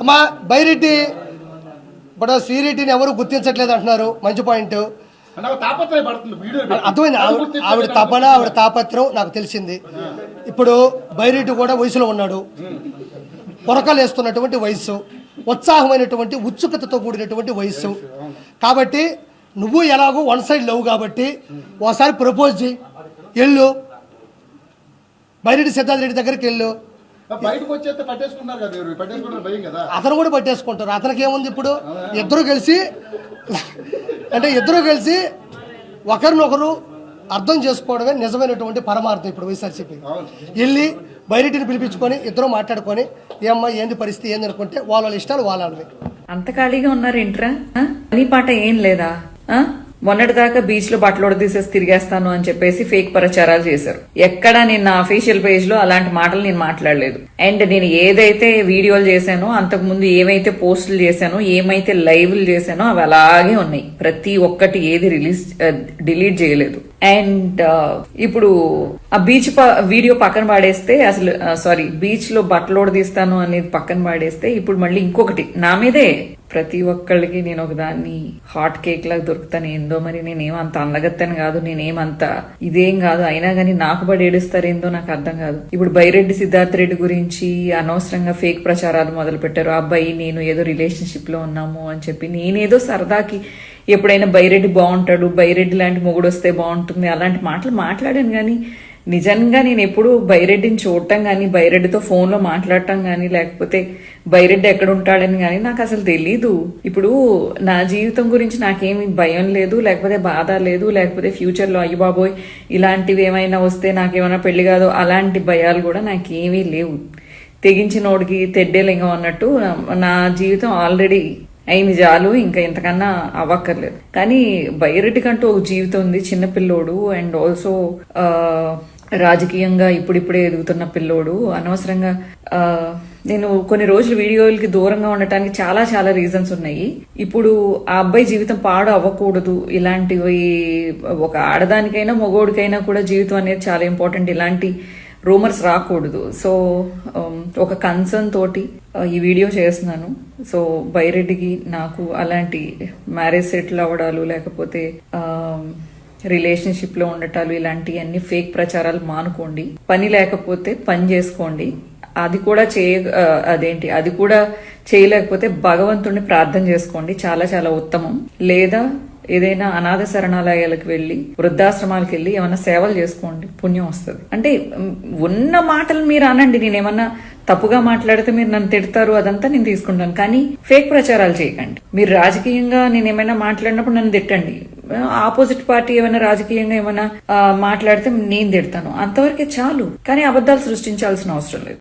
అమ్మా బైరెడ్డి ఇప్పుడు శ్రీరెడ్డిని ఎవరు గుర్తించట్లేదు అంటున్నారు? మంచి పాయింట్. అర్థమైంది? ఆవిడ తపన ఆవిడ తాపత్రం నాకు తెలిసింది. ఇప్పుడు బైరెడ్డి కూడా వయసులో ఉన్నాడు. పొరకలు వేస్తున్నటువంటి వయసు ఉత్సాహమైనటువంటి ఉత్సుకతతో కూడినటువంటి వయస్సు. కాబట్టి నువ్వు ఎలాగో వన్ సైడ్ లేవు కాబట్టి ఒకసారి ప్రపోజ్ చేయి. వెళ్ళు. బైరెడ్డి సిద్ధార్థ రెడ్డి దగ్గరికి వెళ్ళు. బయటకు వచ్చేస్తే పట్టేసుకున్నారు కదా ఎవరు? పట్టేసుకున్నారు భయం కదా? అతను కూడా పట్టేసుకుంటారు. అతనికి ఏముంది ఇప్పుడు? ఇద్దరు కలిసి అంటే ఇద్దరు కలిసి ఒకరినొకరు అర్థం చేసుకోవడమే నిజమైనటువంటి పరమార్థం ఇప్పుడు వైఎస్ఆర్సీపీ. వెళ్ళి బయటిని పిలిపించుకొని ఇద్దరు మాట్లాడుకొని ఏమ్మా ఏంది పరిస్థితి? ఏంది అనుకుంటే వాళ్ళ వాళ్ళ ఇష్టాలు వాళ్ళవి. అంత ఖాళీగా ఉన్నారు ఇంట్రా? పని పాట ఏం లేదా? మొన్నటిదాకా బీచ్లో బట్టలు తీసేసి తిరిగేస్తాను అని చెప్పేసి ఫేక్ ప్రచారాలు చేశారు. ఎక్కడా నేను నా అఫీషియల్ పేజ్లో అలాంటి మాటలు నేను మాట్లాడలేదు. అండ్ నేను ఏదైతే వీడియోలు చేశానో అంతకు ముందు ఏమైతే పోస్టులు చేశానో ఏమైతే లైవ్లు చేశానో అవి అలాగే ఉన్నాయి. ప్రతి ఒక్కటి ఏది రిలీజ్ డిలీట్ చేయలేదు. అండ్ ఇప్పుడు ఆ బీచ్ వీడియో పక్కన పాడేస్తే అసలు సారీ బీచ్లో బట్టలోడ తీస్తాను అనేది పక్కన పాడేస్తే ఇప్పుడు మళ్ళీ ఇంకొకటి. నా మీదే. ప్రతి ఒక్కళ్ళకి నేను ఒక దాన్ని హాట్ కేక్ లాగా దొరుకుతాను. ఏందో మరి నేనేమంత అందగత్తని కాదు నేనేమంత ఇదేం కాదు. అయినా కానీ నాకు పడి ఏడుస్తారేందో నాకు అర్థం కాదు. ఇప్పుడు బైరెడ్డి సిద్ధార్థ రెడ్డి గురించి అనవసరంగా ఫేక్ ప్రచారాలు మొదలు పెట్టారు ఆ అబ్బాయి నేను ఏదో రిలేషన్షిప్లో ఉన్నాము అని చెప్పి నేనేదో సరదాకి ఎప్పుడైనా బైరెడ్డి బాగుంటాడు బైరెడ్డి లాంటి మొగుడు వస్తే బాగుంటుంది అలాంటి మాటలు మాట్లాడాను కానీ నిజంగా నేను ఎప్పుడు బైరెడ్డిని చూడటం కానీ బైరెడ్డితో ఫోన్లో మాట్లాడటం కానీ లేకపోతే బైరెడ్డి ఎక్కడ ఉంటాడని కానీ నాకు అసలు తెలీదు. ఇప్పుడు నా జీవితం గురించి నాకేమి భయం లేదు లేకపోతే బాధ లేదు లేకపోతే ఫ్యూచర్లో అయ్యి బాబోయ్ ఇలాంటివి ఏమైనా వస్తే నాకేమైనా పెళ్ళి కాదు అలాంటి భయాలు కూడా నాకేమీ లేవు. తెగించినోడికి తెడ్డేలింగం అన్నట్టు నా జీవితం ఆల్రెడీ అయింది చాలు ఇంకా ఇంతకన్నా అవ్వక్కర్లేదు. కానీ బైరెడ్డికంటూ ఒక జీవితం ఉంది చిన్న పిల్లోడు అండ్ ఆల్సో రాజకీయంగా ఇప్పుడిప్పుడే ఎదుగుతున్న పిల్లోడు. అనవసరంగా నేను కొన్ని రోజులు వీడియోలకి దూరంగా ఉండటానికి చాలా చాలా రీజన్స్ ఉన్నాయి. ఇప్పుడు ఆ అబ్బాయి జీవితం పాడు అవ్వకూడదు. ఇలాంటివి ఒక ఆడదానికైనా మగోడికైనా కూడా జీవితం అనేది చాలా ఇంపార్టెంట్ ఇలాంటి రూమర్స్ రాకూడదు. సో um, ఒక కన్సర్న్ తోటి uh, ఈ వీడియో చేస్తున్నాను. సో బైరెడ్డికి నాకు అలాంటి మ్యారేజ్ సెటిల్ అవ్వడాలు లేకపోతే um, రిలేషన్షిప్లో ఉండటాలు ఇలాంటివన్నీ ఫేక్ ప్రచారాలు మానుకోండి. పని లేకపోతే పని చేసుకోండి. అది కూడా చేయ uh, అదేంటి అది కూడా చేయలేకపోతే భగవంతుడిని ప్రార్థన చేసుకోండి. చాలా చాలా ఉత్తమం. లేదా ఏదైనా అనాథ శరణాలయాలకు వెళ్ళి వృద్ధాశ్రమాలకు వెళ్ళి ఏమైనా సేవలు చేసుకోండి పుణ్యం వస్తుంది. అంటే ఉన్న మాటలు మీరు అనండి. నేను ఏమన్నా తప్పుగా మాట్లాడితే మీరు నన్ను తిడతారు అదంతా నేను తీసుకుంటాను. కానీ ఫేక్ ప్రచారాలు చేయకండి. మీరు రాజకీయంగా నేను ఏమైనా మాట్లాడినప్పుడు నన్ను తిట్టండి. ఆపోజిట్ పార్టీ ఏమైనా రాజకీయంగా ఏమైనా మాట్లాడితే నేను తిడతాను. అంతవరకే చాలు. కానీ అబద్ధాలు సృష్టించాల్సిన అవసరం లేదు.